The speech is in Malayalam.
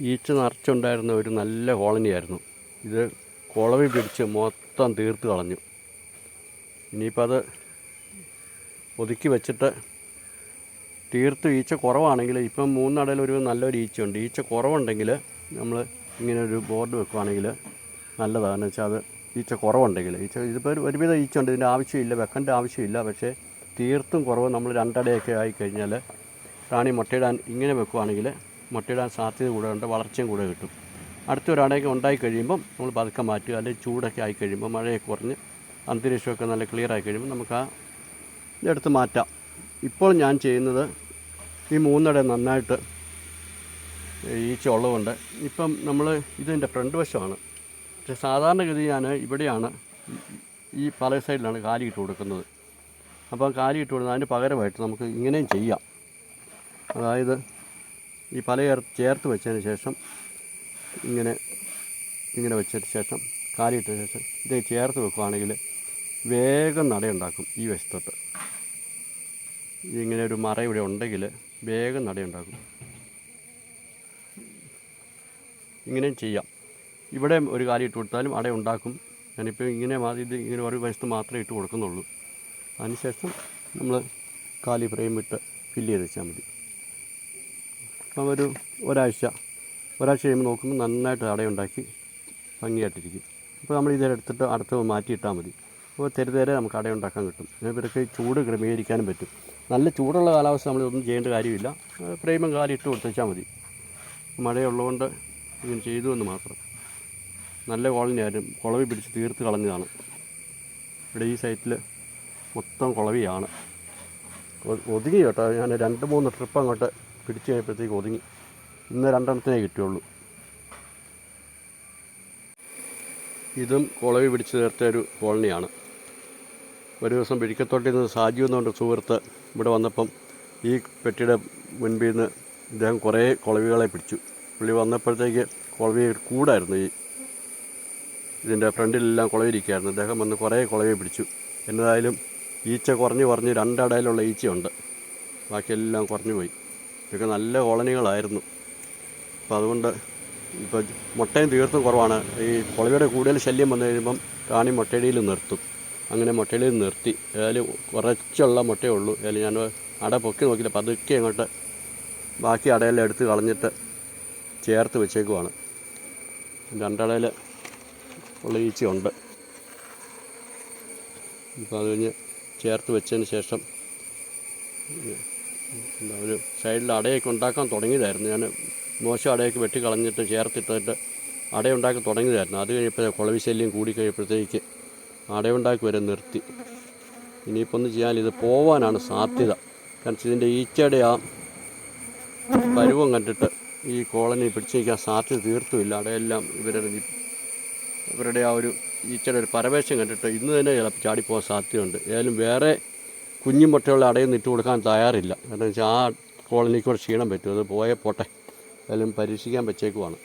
ഈച്ച നിറച്ചുണ്ടായിരുന്ന ഒരു നല്ല കോളനിയായിരുന്നു ഇത് കുളവി പിടിച്ച് മൊത്തം തീർത്ത് കളഞ്ഞു. ഇനിയിപ്പോൾ അത് ഒതുക്കി വെച്ചിട്ട് തീർത്ത് ഈച്ച കുറവാണെങ്കിൽ ഇപ്പം മൂന്നടയിൽ ഒരു നല്ലൊരു ഈച്ചയുണ്ട്. ഈച്ച കുറവുണ്ടെങ്കിൽ നമ്മൾ ഇങ്ങനെ ഒരു ബോർഡ് വെക്കുവാണെങ്കിൽ നല്ലതാണ്. വെച്ചാൽ അത് ഈച്ച കുറവുണ്ടെങ്കിൽ. ഈച്ച ഇതിപ്പോൾ ഒരു ഒരുവിധം ഈച്ച ഉണ്ട് ഇതിന്റെ ആവശ്യമില്ല. വെക്കേണ്ട ആവശ്യമില്ല. പക്ഷേ തീർത്തും കുറവ് നമ്മൾ രണ്ടടയൊക്കെ ആയിക്കഴിഞ്ഞാൽ റാണി മുട്ടയിടാൻ ഇങ്ങനെ വെക്കുവാണെങ്കിൽ മുട്ടയിടാൻ സാധ്യത കൂടെ ഉണ്ട് വളർച്ചയും കൂടെ കിട്ടും. അടുത്തൊരടയൊക്കെ ഉണ്ടായി കഴിയുമ്പം നമ്മൾ പതുക്കെ മാറ്റുക അല്ലെങ്കിൽ ചൂടൊക്കെ ആയി കഴിയുമ്പോൾ മഴയൊക്കെ കുറഞ്ഞ് അന്തരീക്ഷമൊക്കെ നല്ല ക്ലിയർ ആയി കഴിയുമ്പോൾ നമുക്ക് ആ ഇതെടുത്ത് മാറ്റാം. ഇപ്പോൾ ഞാൻ ചെയ്യുന്നത് ഈ മൂന്നട നന്നായിട്ട് ഈച്ച ഉള്ളതുകൊണ്ട് ഇപ്പം നമ്മൾ ഇതിന്റെ ഫ്രണ്ട് വശമാണ്. പക്ഷേ സാധാരണഗതി ഞാൻ ഇവിടെയാണ് ഈ- പല സൈഡിലാണ് കാലി ഇട്ട് കൊടുക്കുന്നത്. അപ്പോൾ കാലിയിട്ട് കൊടുക്കുന്നത് അതിന് പകരമായിട്ട് നമുക്ക് ഇങ്ങനെയും ചെയ്യാം. അതായത് ഈ പല ചേർത്ത് വെച്ചതിന് ശേഷം ഇങ്ങനെ ഇങ്ങനെ വെച്ചതിന് ശേഷം കാലിയിട്ടതിന് ശേഷം ഇത് ചേർത്ത് വെക്കുകയാണെങ്കിൽ വേഗം നടയുണ്ടാക്കും ഈ വശത്തോട്ട്. ഇങ്ങനെ ഒരു മറ ഇവിടെ ഉണ്ടെങ്കിൽ വേഗം നടയുണ്ടാക്കും. ഇങ്ങനെയും ചെയ്യാം. ഇവിടെ ഒരു കാലി ഇട്ട് കൊടുത്താലും അട ഉണ്ടാക്കും. ഞാനിപ്പോൾ ഇങ്ങനെ ഇത് ഇങ്ങനെ ഒരു വശത്ത് മാത്രമേ ഇട്ട് കൊടുക്കുന്നുള്ളൂ. അതിനുശേഷം നമ്മൾ കാലി ഫ്രെയിം ഇട്ട് ഫില്ല് ചെയ്ത് വെച്ചാൽ മതി. ഒരു ഒരാഴ്ച ഒരാഴ്ച കഴിയുമ്പോൾ നോക്കുമ്പോൾ നന്നായിട്ട് അടയുണ്ടാക്കി ഭംഗിയായിട്ടിരിക്കും. അപ്പോൾ നമ്മൾ ഇതെടുത്തിട്ട് അടുത്ത് മാറ്റിയിട്ടാൽ മതി. അപ്പോൾ തെരുതേരെ നമുക്ക് അടയുണ്ടാക്കാൻ കിട്ടും. ഇവരൊക്കെ ചൂട് ക്രമീകരിക്കാനും പറ്റും. നല്ല ചൂടുള്ള കാലാവസ്ഥ നമ്മളിതൊന്നും ചെയ്യേണ്ട കാര്യമില്ല. പ്രേമം കാലം ഇട്ട് കൊടുത്തുവെച്ചാൽ മതി. മഴയുള്ളതുകൊണ്ട് ഇങ്ങനെ ചെയ്തു എന്ന് മാത്രം. നല്ല കോളനിയായിരുന്നു കുളവി പിടിച്ച് തീർത്ത് കളഞ്ഞതാണ്. ഇവിടെ ഈ സൈറ്റിൽ മൊത്തം കുളവിയാണ്. ഒതുങ്ങി കേട്ടോ. ഞാൻ രണ്ട് മൂന്ന് ട്രിപ്പ് അങ്ങോട്ട് പിടിച്ച് കഴിഞ്ഞപ്പോഴത്തേക്ക് ഒതുങ്ങി. ഇന്ന് രണ്ടെണ്ണത്തിനേ കിട്ടിയുള്ളൂ. ഇതും കുളവി പിടിച്ച് നേരത്തെ ഒരു കോളനിയാണ്. ഒരു ദിവസം പിടിക്കത്തോട്ടിൽ നിന്ന് സാജു എന്നുകൊണ്ട് സുഹൃത്ത് ഇവിടെ വന്നപ്പം ഈ പെട്ടിയുടെ മുൻപിൽ നിന്ന് ഇദ്ദേഹം കുറേ കുളവികളെ പിടിച്ചു. പുള്ളി വന്നപ്പോഴത്തേക്ക് കുളവി കൂടായിരുന്നു. ഈ ഇതിന്റെ ഫ്രണ്ടിലെല്ലാം കുളവിരിക്കുകയായിരുന്നു. അദ്ദേഹം വന്ന് കുറേ കുളവി പിടിച്ചു. എന്നതായാലും ഈച്ച കുറഞ്ഞ് കുറഞ്ഞ് രണ്ടടയിലുള്ള ഈച്ചയുണ്ട്. ബാക്കിയെല്ലാം കുറഞ്ഞു പോയി ഇതൊക്കെ നല്ല കോളനികളായിരുന്നു. അപ്പോൾ അതുകൊണ്ട് ഇപ്പോൾ മുട്ടയും തീർത്തും കുറവാണ്. ഈ കുളവിയുടെ കൂടുതൽ ശല്യം വന്നു കഴിയുമ്പം റാണി മുട്ടയിടയിൽ നിർത്തും. അങ്ങനെ മുട്ടയിടയിൽ നിർത്തി. ഏതായാലും കുറച്ചുള്ള മുട്ടയേ ഉള്ളൂ. ഏതായാലും ഞാൻ അട പൊക്കി നോക്കിയില്ല. പതുക്കെ അങ്ങോട്ട് ബാക്കി അടയെല്ലാം എടുത്ത് കളഞ്ഞിട്ട് ചേർത്ത് വെച്ചേക്കുവാണ്. രണ്ടടയിൽ ഉള്ള ഈച്ചയുണ്ട്. ഇപ്പോൾ അത് കഴിഞ്ഞ് ചേർത്ത് വെച്ചതിന് ശേഷം ഒരു സൈഡിൽ അടയൊക്കെ ഉണ്ടാക്കാൻ തുടങ്ങിയതായിരുന്നു. ഞാൻ മോശം അടയൊക്കെ വെട്ടി കളഞ്ഞിട്ട് ചേർത്തിട്ടിട്ട് അടയുണ്ടാക്കി തുടങ്ങിയതായിരുന്നു. അത് കഴിഞ്ഞപ്പോൾ കുളവി ശല്യം കൂടി കഴിയുമ്പോഴത്തേക്ക് അടയുണ്ടാക്കി വരെ നിർത്തി. ഇനിയിപ്പോൾ ഒന്ന് ചെയ്യാൻ ഇത് പോവാനാണ് സാധ്യത. കാരണം ഇതിന്റെ ഈച്ചയുടെ ആ പരുവം കണ്ടിട്ട് ഈ കോളനി പിടിച്ചു നിൽക്കാൻ സാധ്യത തീർത്തുമില്ല. അടയെല്ലാം ഇവരുടെ ഇവരുടെ ആ ഒരു ഈച്ചയുടെ ഒരു പരവേശം കണ്ടിട്ട് ഇന്ന് തന്നെ ചിലപ്പോൾ ചാടിപ്പോകാൻ സാധ്യതയുണ്ട്. ഏതായാലും വേറെ കുഞ്ഞു മുട്ടയുള്ള അടയൊന്നും ഇട്ട് കൊടുക്കാൻ തയ്യാറില്ല. കാരണം വെച്ചാൽ ആ കോളനിക്ക് കൂടെ ക്ഷീണം പറ്റും. അത് പോയേ പോട്ടെ. ഏതായാലും പരീക്ഷിക്കാൻ വെച്ചേക്കുവാണ്.